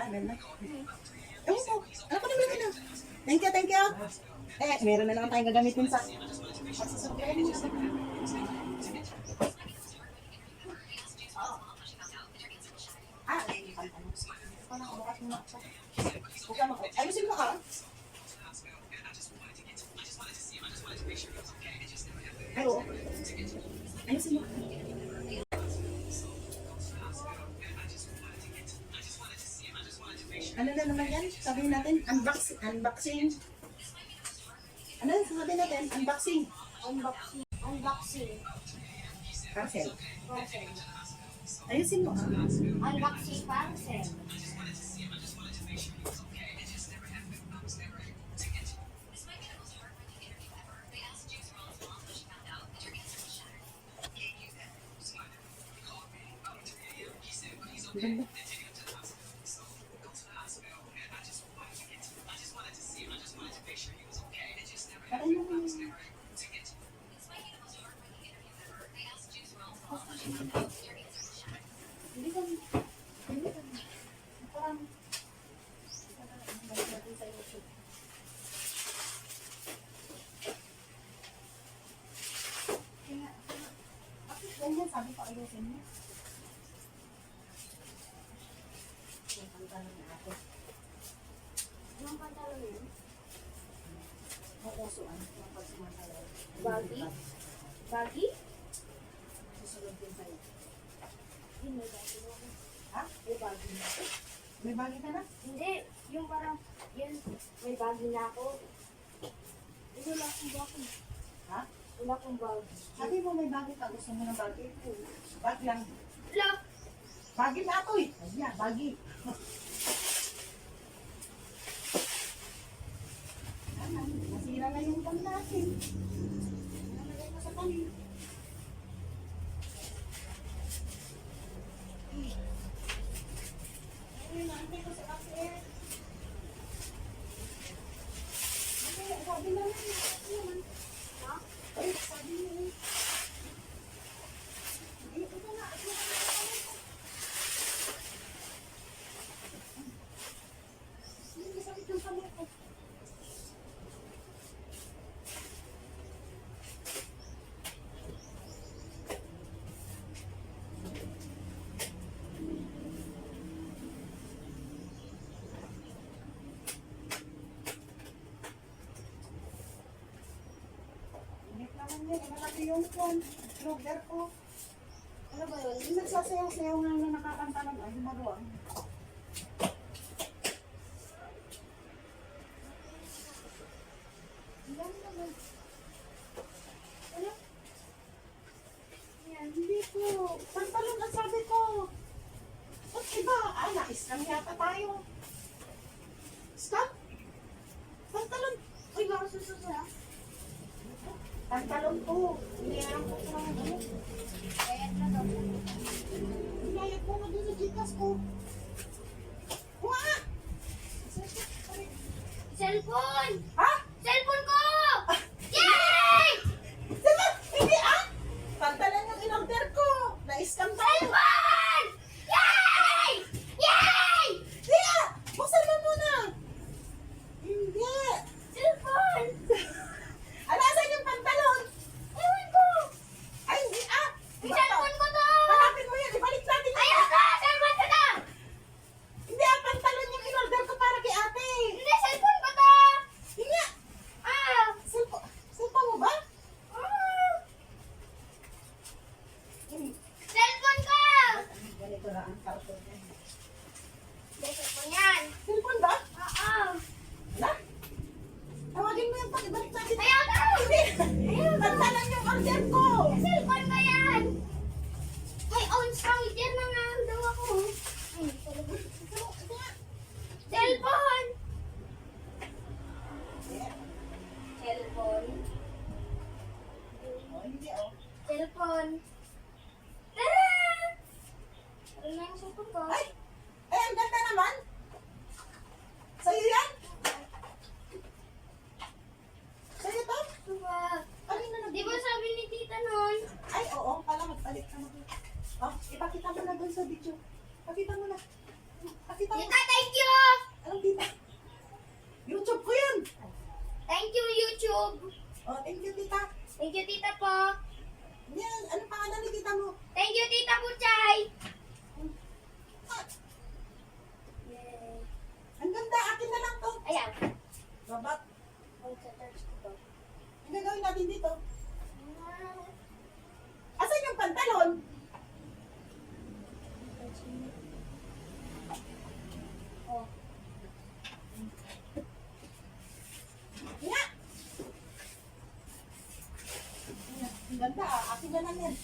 Ah, meron na. Ewan ko. Ko na meron na? Thank you, thank you. Eh, meron na naman tayong gagamitin sa... Ah, Ano na naman yan? Sabihin natin, unboxing. Unboxing. Ano yung sabihin natin? Unboxing. Unboxing. Unboxing. Parcel. Parcel. Ayusin mo. Unboxing parcel. Ganda. Ganyan sabi ko ayusin? Yung pantalon. Anong pantalon yun? Yung pagsumatalaw. Baggy? Baggy? Susunod din sa'yo. Hindi, may baggy na ako. Ha? May na ako. May bagay ka na? Hindi, yung parang, yun, may baggy na ako. Eh, Wala akong baggy. Ha? Wala akong baggy. Sabi mo may bagay ka. Gusto mo ng bagay. Bag lang. Wala! Bagay na ako eh. Ayan. Ano, Nasira na yung pang natin. woman. Naman yun. Malaki yung kwan. Vlogger ko. Ano ba yun? Yung nagsasayaw-sayaw nga na nakakanta ng ay maruang. Yan naman. Ano? Yan, hindi ko. Pantalon ang sabi ko. Ba't iba? Ah, na-scam yata tayo. Scam? Pantalon. Uy, baka susunod ha? Pantalon ko sa mga ano. Bayad na daw. Mo na doon sa Gcash ko. Ha? Cellphone Hindi oh. Cellphone. Tara! Ano na yung cellphone ko? Ay! Ay, ang ganda naman! Sa'yo yan? Sa'yo to? Diba? Kanina na Di ba sabi ni tita nun? Ay, oo. Pala magpalit ka na. Oh, ipakita mo na dun sa video. Pakita mo na. Pakita mo. Tita, Thank you, Tita po. Yan, ano pangalan ni Tita mo? Thank you, Tita Puchay. Yay. Ang ganda, akin na lang to. Ayan. Babat. Ang gagawin natin dito? Ang